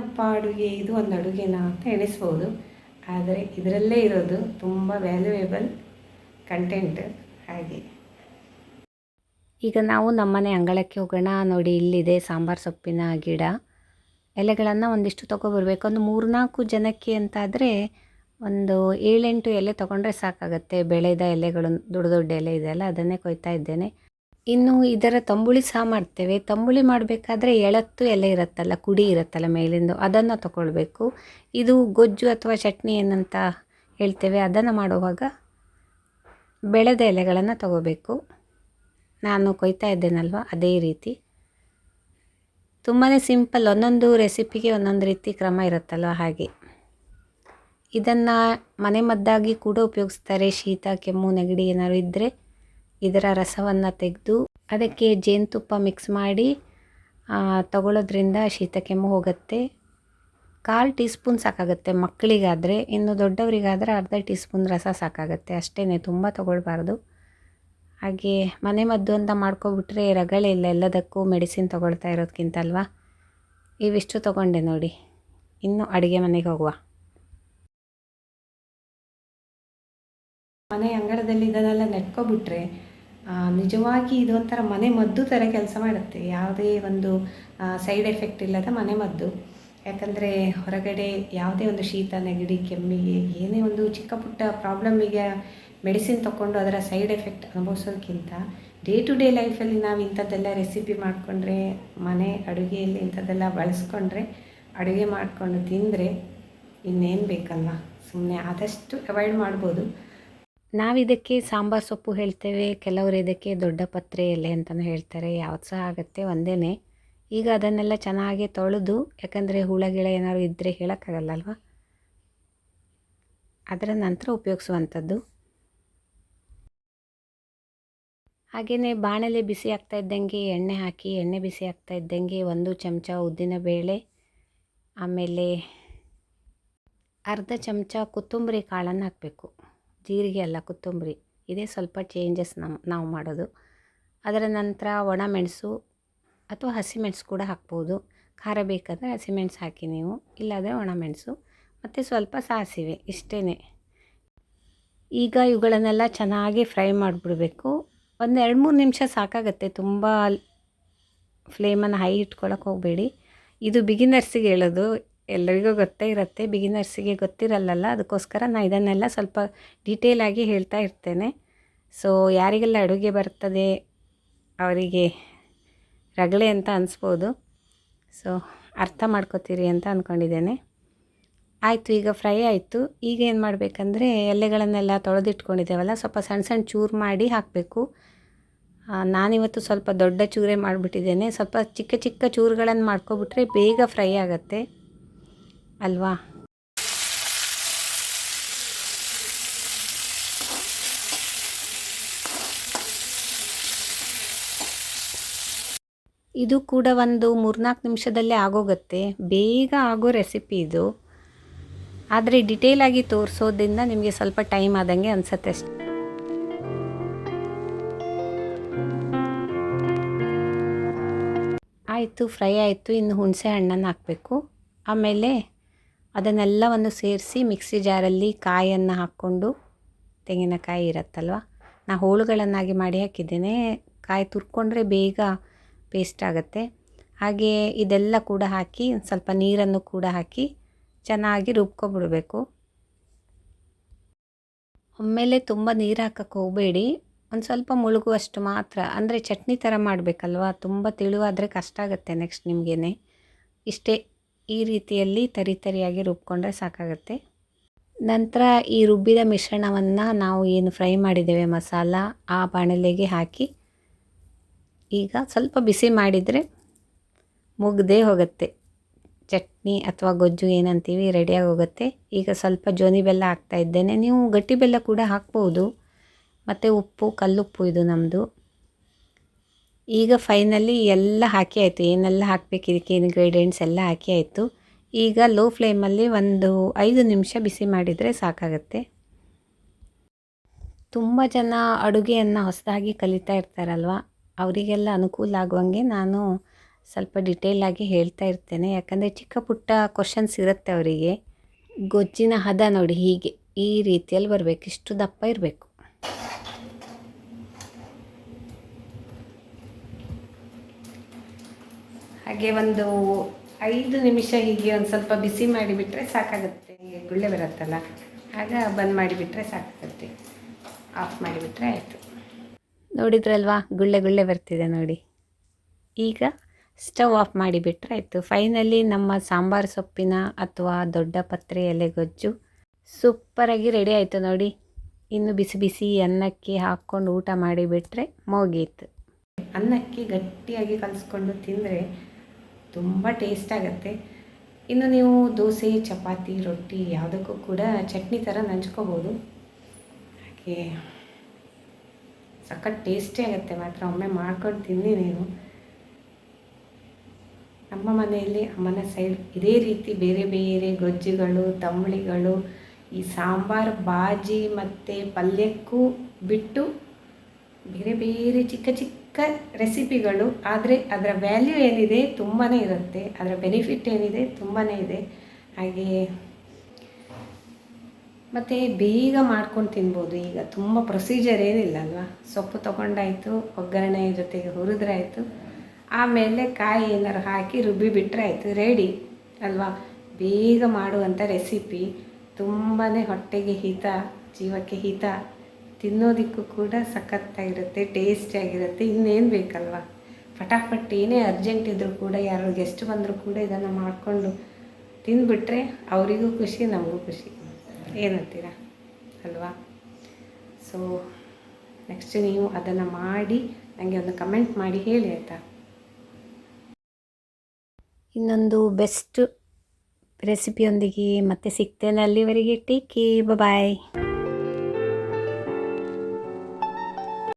ಏನಪ್ಪ ಅಡುಗೆ ಇದು ಒಂದು ಅಡುಗೆನಾ ಅಂತ ಎಣಿಸ್ಬೋದು. ಆದರೆ ಇದರಲ್ಲೇ ಇರೋದು ತುಂಬ ವ್ಯಾಲ್ಯೂಯೇಬಲ್ ಕಂಟೆಂಟ್ ಹಾಗೆ. ಈಗ ನಾವು ನಮ್ಮನೆ ಅಂಗಳಕ್ಕೆ ಹೋಗೋಣ. ನೋಡಿ ಇಲ್ಲಿದೆ ಸಾಂಬಾರು ಸೊಪ್ಪಿನ ಗಿಡ. ಎಲೆಗಳನ್ನು ಒಂದಿಷ್ಟು ತೊಗೊಬರ್ಬೇಕು. ಒಂದು ಮೂರ್ನಾಲ್ಕು ಜನಕ್ಕೆ ಅಂತಾದರೆ ಒಂದು ಏಳೆಂಟು ಎಲೆ ತೊಗೊಂಡ್ರೆ ಸಾಕಾಗುತ್ತೆ. ಬೆಳೆದ ಎಲೆಗಳು, ದೊಡ್ಡ ದೊಡ್ಡ ಎಲೆ ಇದೆಯಲ್ಲ ಅದನ್ನೇ ಕೊಯ್ತಾ ಇದ್ದೇನೆ. ಇನ್ನು ಇದರ ತಂಬುಳಿ ಸಹ ಮಾಡ್ತೇವೆ. ತಂಬುಳಿ ಮಾಡಬೇಕಾದ್ರೆ ಎಳತ್ತು ಎಲೆ ಇರುತ್ತಲ್ಲ, ಕುಡಿ ಇರುತ್ತಲ್ಲ ಮೇಲಿಂದು, ಅದನ್ನು ತಗೊಳ್ಬೇಕು ಇದು ಗೊಜ್ಜು ಅಥವಾ ಚಟ್ನಿ ಏನಂತ ಹೇಳ್ತೇವೆ, ಅದನ್ನು ಮಾಡುವಾಗ ಬೆಳೆದ ಎಲೆಗಳನ್ನು ತಗೋಬೇಕು. ನಾನು ಕೊಯ್ತಾ ಇದ್ದೇನಲ್ವ, ಅದೇ ರೀತಿ. ತುಂಬಾ ಸಿಂಪಲ್, ಒಂದೊಂದು ರೆಸಿಪಿಗೆ ಒಂದೊಂದು ರೀತಿ ಕ್ರಮ ಇರುತ್ತಲ್ವ ಹಾಗೆ. ಇದನ್ನು ಮನೆಮದ್ದಾಗಿ ಕೂಡ ಉಪಯೋಗಿಸ್ತಾರೆ. ಶೀತ, ಕೆಮ್ಮು, ನೆಗಡಿ ಏನಾದ್ರು ಇದ್ದರೆ ಇದರ ರಸವನ್ನು ತೆಗೆದು ಅದಕ್ಕೆ ಜೇನುತುಪ್ಪ ಮಿಕ್ಸ್ ಮಾಡಿ ತಗೊಳ್ಳೋದ್ರಿಂದ ಶೀತ ಕೆಮ್ಮು ಹೋಗುತ್ತೆ. ಕಾಲು ಟೀ ಸ್ಪೂನ್ ಸಾಕಾಗುತ್ತೆ ಮಕ್ಕಳಿಗಾದರೆ, ಇನ್ನು ದೊಡ್ಡವರಿಗಾದರೆ ಅರ್ಧ ಟೀ ಸ್ಪೂನ್ ರಸ ಸಾಕಾಗುತ್ತೆ. ಅಷ್ಟೇ ತುಂಬ ತಗೊಳ್ಬಾರ್ದು. ಹಾಗೆ ಮನೆ ಮದ್ದು ಅಂತ ಮಾಡ್ಕೊಬಿಟ್ರೆ ರಗಳೆ ಇಲ್ಲ ಎಲ್ಲದಕ್ಕೂ ಮೆಡಿಸಿನ್ ತೊಗೊಳ್ತಾ ಇರೋದಕ್ಕಿಂತ ಅಲ್ವಾ ಇವಿಷ್ಟು ತೊಗೊಂಡೆ ನೋಡಿ. ಇನ್ನು ಅಡುಗೆ ಮನೆಗೆ ಹೋಗುವ. ಮನೆ ಅಂಗಳದಲ್ಲಿ ಇದನ್ನೆಲ್ಲ ನೆಟ್ಕೊಬಿಟ್ರೆ ನಿಜವಾಗಿ ಇದೊಂಥರ ಮನೆ ಮದ್ದು ಥರ ಕೆಲಸ ಮಾಡುತ್ತೆ. ಯಾವುದೇ ಒಂದು ಸೈಡ್ ಎಫೆಕ್ಟ್ ಇಲ್ಲದ ಮನೆ ಮದ್ದು. ಯಾಕಂದರೆ ಹೊರಗಡೆ ಯಾವುದೇ ಒಂದು ಶೀತ, ನೆಗಡಿ ಕೆಮ್ಮಿಗೆ ಏನೇ ಒಂದು ಚಿಕ್ಕ ಪುಟ್ಟ ಪ್ರಾಬ್ಲಮ್ಮಿಗೆ ಮೆಡಿಸಿನ್ ತಗೊಂಡು ಅದರ ಸೈಡ್ ಎಫೆಕ್ಟ್ ಅನುಭವಿಸೋದಕ್ಕಿಂತ ಡೇ ಟು ಡೇ ಲೈಫಲ್ಲಿ ನಾವು ಇಂಥದ್ದೆಲ್ಲ ರೆಸಿಪಿ ಮಾಡಿಕೊಂಡ್ರೆ, ಮನೆ ಅಡುಗೆಯಲ್ಲಿ ಇಂಥದ್ದೆಲ್ಲ ಬಳಸ್ಕೊಂಡ್ರೆ, ಅಡುಗೆ ಮಾಡಿಕೊಂಡು ತಿಂದರೆ ಇನ್ನೇನು ಬೇಕಲ್ವ? ಸುಮ್ಮನೆ ಆದಷ್ಟು ಅವಾಯ್ಡ್ ಮಾಡ್ಬೋದು. ನಾವಿದಕ್ಕೆ ಸಾಂಬಾರು ಸೊಪ್ಪು ಹೇಳ್ತೇವೆ, ಕೆಲವರು ಇದಕ್ಕೆ ದೊಡ್ಡ ಪತ್ರೆ, ಎಲೆ ಅಂತಲೂ ಹೇಳ್ತಾರೆ. ಯಾವ್ದು ಸಹ ಆಗುತ್ತೆ ಒಂದೇ ಈಗ ಅದನ್ನೆಲ್ಲ ಚೆನ್ನಾಗಿ ತೊಳೆದು, ಯಾಕಂದರೆ ಹುಳ, ಗಿಳ ಏನಾದ್ರು ಇದ್ದರೆ ಹೇಳೋಕ್ಕಾಗಲ್ಲ ಅಲ್ವಾ ಅದರ ನಂತರ ಉಪಯೋಗಿಸುವಂಥದ್ದು. ಹಾಗೆಯೇ ಬಾಣಲೆ ಬಿಸಿ ಆಗ್ತಾ ಇದ್ದಂಗೆ ಎಣ್ಣೆ ಹಾಕಿ, ಎಣ್ಣೆ ಬಿಸಿ ಆಗ್ತಾ ಇದ್ದಂಗೆ ಒಂದು ಚಮಚ ಉದ್ದಿನ ಬೇಳೆ, ಆಮೇಲೆ ಅರ್ಧ ಚಮಚ ಕೊತ್ತಂಬರಿ ಕಾಳನ್ನು ಹಾಕಬೇಕು. ಜೀರಿಗೆ ಅಲ್ಲ, ಕೊತ್ತಂಬರಿ. ಇದೇ ಸ್ವಲ್ಪ ಚೇಂಜಸ್ ನಮ್ಮ ನಾವು ಮಾಡೋದು. ಅದರ ನಂತರ ಒಣಮೆಣಸು ಅಥವಾ ಹಸಿಮೆಣಸು ಕೂಡ ಹಾಕ್ಬೋದು. ಖಾರ ಬೇಕಂದರೆ ಹಸಿಮೆಣಸು ಹಾಕಿ ನೀವು, ಇಲ್ಲಾದರೆ ಒಣಮೆಣಸು ಮತ್ತು ಸ್ವಲ್ಪ ಸಾಸಿವೆ ಇಷ್ಟೇ ಈಗ ಇವುಗಳನ್ನೆಲ್ಲ ಚೆನ್ನಾಗಿ ಫ್ರೈ ಮಾಡಿಬಿಡಬೇಕು. ಒಂದು ಎರಡು ಮೂರು ನಿಮಿಷ ಸಾಕಾಗತ್ತೆ. ತುಂಬ ಫ್ಲೇಮನ್ನು ಹೈ ಇಟ್ಕೊಳಕ್ಕೆ ಹೋಗಬೇಡಿ. ಇದು ಬಿಗಿನರ್ಸಿಗೆ ಹೇಳೋದು. ಎಲ್ಲರಿಗೂ ಗೊತ್ತೇ ಇರುತ್ತೆ ಬಿಗಿನರ್ಸಿಗೆ ಗೊತ್ತಿರಲ್ಲಲ್ಲ. ಅದಕ್ಕೋಸ್ಕರ ನಾನು ಇದನ್ನೆಲ್ಲ ಸ್ವಲ್ಪ ಡೀಟೇಲಾಗಿ ಹೇಳ್ತಾ ಇರ್ತೇನೆ. ಸೊ ಯಾರಿಗೆಲ್ಲ ಅಡುಗೆ ಬರ್ತದೆ, ಅವರಿಗೆ ರಗಳೆ ಅಂತ ಅನಿಸ್ಬೋದು. ಸೊ ಅರ್ಥ ಮಾಡ್ಕೋತೀರಿ ಅಂತ ಅಂದ್ಕೊಂಡಿದ್ದೇನೆ ಆಯಿತು, ಈಗ ಫ್ರೈ ಆಯಿತು. ಈಗ ಏನು ಮಾಡಬೇಕಂದ್ರೆ, ಎಲೆಗಳನ್ನೆಲ್ಲ ತೊಳೆದಿಟ್ಕೊಂಡಿದ್ದೇವಲ್ಲ, ಸ್ವಲ್ಪ ಸಣ್ಣ ಸಣ್ಣ ಚೂರು ಮಾಡಿ ಹಾಕಬೇಕು. ನಾನಿವತ್ತು ಸ್ವಲ್ಪ ದೊಡ್ಡ ಚೂರೇ ಮಾಡಿಬಿಟ್ಟಿದ್ದೇನೆ. ಸ್ವಲ್ಪ ಚಿಕ್ಕ ಚಿಕ್ಕ ಚೂರುಗಳನ್ನು ಮಾಡ್ಕೊಬಿಟ್ರೆ ಬೇಗ ಫ್ರೈ ಆಗುತ್ತೆ. ಅಲ್ವಾ? ಇದು ಕೂಡ ಒಂದು ಮೂರ್ನಾಲ್ಕು ನಿಮಿಷದಲ್ಲೇ ಆಗೋಗುತ್ತೆ. ಬೇಗ ಆಗೋ ರೆಸಿಪಿ ಇದು. ಆದರೆ ಡಿಟೇಲಾಗಿ ತೋರಿಸೋದ್ರಿಂದ ನಿಮಗೆ ಸ್ವಲ್ಪ ಟೈಮ್ ಆದಂಗೆ ಅನಿಸತ್ತೆ ಅಷ್ಟೆ. ಆಯಿತು ಫ್ರೈ ಆಯಿತು, ಇನ್ನು ಹುಣಸೆ ಹಣ್ಣನ್ನು ಹಾಕಬೇಕು. ಆಮೇಲೆ ಅದನ್ನೆಲ್ಲವನ್ನು ಸೇರಿಸಿ ಮಿಕ್ಸಿ ಜಾರಲ್ಲಿ ಕಾಯನ್ನು ಹಾಕ್ಕೊಂಡು ತೆಂಗಿನಕಾಯಿ ಇರುತ್ತಲ್ವ? ನಾ ಹೋಳುಗಳನ್ನಾಗಿ ಮಾಡಿ ಹಾಕಿದ್ದೇನೆ. ಕಾಯಿ ತುರ್ಕೊಂಡ್ರೆ ಬೇಗ ಪೇಸ್ಟ್ ಆಗುತ್ತೆ. ಹಾಗೆ ಇದೆಲ್ಲ ಕೂಡ ಹಾಕಿ ಸ್ವಲ್ಪ ನೀರನ್ನು ಕೂಡ ಹಾಕಿ ಚೆನ್ನಾಗಿ ರುಬ್ಕೊಬಿಡಬೇಕು ಒಮ್ಮೆಲೆ ತುಂಬ ನೀರು ಹಾಕಕ್ಕೆ ಹೋಗಬೇಡಿ. ಒಂದು ಸ್ವಲ್ಪ ಮುಳುಗುವಷ್ಟು ಮಾತ್ರ. ಅಂದರೆ ಚಟ್ನಿ ಥರ ಮಾಡಬೇಕಲ್ವ? ತುಂಬ ತಿಳುವಾದರೆ ಕಷ್ಟ ಆಗುತ್ತೆ ನೆಕ್ಸ್ಟ್ ನಿಮಗೇನೆ. ಇಷ್ಟೇ. ಈ ರೀತಿಯಲ್ಲಿ ತರಿ ತರಿಯಾಗಿ ರುಬ್ಕೊಂಡ್ರೆ ಸಾಕಾಗುತ್ತೆ. ನಂತರ ಈ ರುಬ್ಬಿದ ಮಿಶ್ರಣವನ್ನು ನಾವು ಏನು ಫ್ರೈ ಮಾಡಿದ್ದೇವೆ, ಮಸಾಲ, ಆ ಬಾಣಲೆಗೆ ಹಾಕಿ, ಈಗ ಸ್ವಲ್ಪ ಬಿಸಿ ಮಾಡಿದರೆ ಮುಗ್ದೇ ಹೋಗುತ್ತೆ. ಚಟ್ನಿ ಅಥವಾ ಗೊಜ್ಜು ಏನಂತೀವಿ ರೆಡಿಯಾಗಿ ಹೋಗುತ್ತೆ. ಈಗ ಸ್ವಲ್ಪ ಜೋನಿ ಬೆಲ್ಲ ಹಾಕ್ತಾ ಇದ್ದೇನೆ. ನೀವು ಗಟ್ಟಿ ಬೆಲ್ಲ ಕೂಡ ಹಾಕ್ಬೋದು. ಮತ್ತು ಉಪ್ಪು, ಕಲ್ಲುಪ್ಪು ಇದು ನಮ್ಮದು ಈಗ ಫೈನಲಿ ಎಲ್ಲ ಹಾಕಿ ಆಯಿತು. ಏನೆಲ್ಲ ಹಾಕಬೇಕು? ಇದಕ್ಕೆ ಇನ್ಗ್ರೀಡಿಯೆಂಟ್ಸ್ ಎಲ್ಲ ಹಾಕಿ ಆಯಿತು. ಈಗ ಲೋ ಫ್ಲೇಮಲ್ಲಿ ಒಂದು ಐದು ನಿಮಿಷ ಬಿಸಿ ಮಾಡಿದರೆ ಸಾಕಾಗುತ್ತೆ. ತುಂಬ ಜನ ಅಡುಗೆಯನ್ನು ಹೊಸದಾಗಿ ಕಲಿತಾ ಇರ್ತಾರಲ್ವ? ಅವರಿಗೆಲ್ಲ ಅನುಕೂಲ ಆಗುವಂಗೆ ನಾನು ಸ್ವಲ್ಪ ಡಿಟೇಲಾಗಿ ಹೇಳ್ತಾ ಇರ್ತೇನೆ. ಯಾಕಂದರೆ ಚಿಕ್ಕ ಪುಟ್ಟ ಕ್ವಶನ್ಸ್ ಇರುತ್ತೆ ಅವರಿಗೆ. ಗೊಜ್ಜಿನ ಹದ ನೋಡಿ ಹೀಗೆ. ಈ ರೀತಿಯಲ್ಲಿ ಬರಬೇಕು. ಇಷ್ಟು ದಪ್ಪ ಇರಬೇಕು. ಹಾಗೆ ಒಂದು ಐದು ನಿಮಿಷ ಹೀಗೆ ಒಂದು ಸ್ವಲ್ಪ ಬಿಸಿ ಮಾಡಿಬಿಟ್ರೆ ಸಾಕಾಗುತ್ತೆ. ಗುಳ್ಳೆ ಬರುತ್ತಲ್ಲ ಆಗ ಬಂದ್ ಮಾಡಿಬಿಟ್ರೆ ಸಾಕಾಗುತ್ತೆ. ಆಫ್ ಮಾಡಿಬಿಟ್ರೆ ಆಯಿತು. ನೋಡಿದ್ರಲ್ವಾ ಗುಳ್ಳೆ ಗುಳ್ಳೆ ಬರ್ತಿದೆ ನೋಡಿ. ಈಗ ಸ್ಟವ್ ಆಫ್ ಮಾಡಿಬಿಟ್ರೆ ಆಯಿತು. ಫೈನಲಿ ನಮ್ಮ ಸಾಂಬಾರು ಸೊಪ್ಪಿನ ಅಥವಾ ದೊಡ್ಡ ಪತ್ರೆ ಎಲೆ ಗೊಜ್ಜು ಸೂಪರಾಗಿ ರೆಡಿ ಆಯಿತು ನೋಡಿ. ಇನ್ನು ಬಿಸಿ ಬಿಸಿ ಅನ್ನಕ್ಕೆ ಹಾಕ್ಕೊಂಡು ಊಟ ಮಾಡಿಬಿಟ್ರೆ ಮುಗೀತು. ಅನ್ನಕ್ಕೆ ಗಟ್ಟಿಯಾಗಿ ಕಲಿಸ್ಕೊಂಡು ತಿಂದರೆ ತುಂಬ ಟೇಸ್ಟ್ ಆಗುತ್ತೆ. ಇನ್ನು ನೀವು ದೋಸೆ, ಚಪಾತಿ, ರೊಟ್ಟಿ ಯಾವುದಕ್ಕೂ ಕೂಡ ಚಟ್ನಿ ಥರ ನಂಚ್ಕೋಬೋದು. ಹಾಗೆ ಸಖತ್ ಟೇಸ್ಟಿ ಆಗುತ್ತೆ, ಮಾತ್ರ ಒಮ್ಮೆ ಮಾಡ್ಕೊಂಡು ತಿನ್ನಿ ನೀವು ನಮ್ಮ ಮನೆಯಲ್ಲಿ ಅಮ್ಮನ ಸೈಡ್ ಇದೇ ರೀತಿ ಬೇರೆ ಬೇರೆ ಗೊಜ್ಜುಗಳು, ತಂಬಳಿಗಳು, ಈ ಸಾಂಬಾರು, ಬಾಜಿ ಮತ್ತು ಪಲ್ಯಕ್ಕೂ ಬಿಟ್ಟು ಬೇರೆ ಬೇರೆ ಚಿಕ್ಕ ಚಿಕ್ಕ ರೆಸಿಪಿಗಳು ಆದರೆ ಅದರ ವ್ಯಾಲ್ಯೂ ಏನಿದೆ ತುಂಬಾ ಇರುತ್ತೆ. ಅದರ ಬೆನಿಫಿಟ್ ಏನಿದೆ ತುಂಬಾ ಇದೆ. ಹಾಗೆಯೇ ಮತ್ತು ಬೇಗ ಮಾಡ್ಕೊಂಡು ತಿನ್ಬೋದು. ಈಗ ತುಂಬ ಪ್ರೊಸೀಜರ್ ಏನಿಲ್ಲ ಅಲ್ವಾ? ಸೊಪ್ಪು ತೊಗೊಂಡಾಯಿತು, ಒಗ್ಗರಣೆ ಜೊತೆಗೆ ಹುರಿದ್ರಾಯಿತು. ಆಮೇಲೆ ಕಾಯಿ ಏನಾರು ಹಾಕಿ ರುಬ್ಬಿ ಬಿಟ್ಟರೆ ಆಯಿತು ರೆಡಿ ಅಲ್ವಾ? ಬೇಗ ಮಾಡುವಂಥ ರೆಸಿಪಿ ತುಂಬಾ ಹೊಟ್ಟೆಗೆ ಹಿತ, ಜೀವಕ್ಕೆ ಹಿತ. ತಿನ್ನೋದಕ್ಕೂ ಕೂಡ ಸಖತ್ತಾಗಿರುತ್ತೆ, ಟೇಸ್ಟಿಯಾಗಿರುತ್ತೆ, ಇನ್ನೇನು ಬೇಕಲ್ವಾ? ಫಟಾಫಟ್ ಏನೇ ಅರ್ಜೆಂಟ್ ಇದ್ದರೂ ಕೂಡ, ಯಾರು ಗೆಸ್ಟ್ ಬಂದರೂ ಕೂಡ ಇದನ್ನು ಮಾಡಿಕೊಂಡು ತಿಂದುಬಿಟ್ರೆ ಅವರಿಗೂ ಖುಷಿ, ನಮಗೂ ಖುಷಿ. ಏನಂತೀರಾ ಅಲ್ವಾ? ಸೊ ನೆಕ್ಸ್ಟ್ ನೀವು ಅದನ್ನು ಮಾಡಿ ನನಗೆ ಒಂದು ಕಮೆಂಟ್ ಮಾಡಿ ಹೇಳಿ ಆಯಿತಾ? ಇನ್ನೊಂದು ಬೆಸ್ಟ್ ರೆಸಿಪಿಯೊಂದಿಗೆ ಮತ್ತೆ ಸಿಗ್ತೇನೆ ಅಲ್ಲಿವರೆಗೆ. ಟೇಕ್ ಬಾಯ್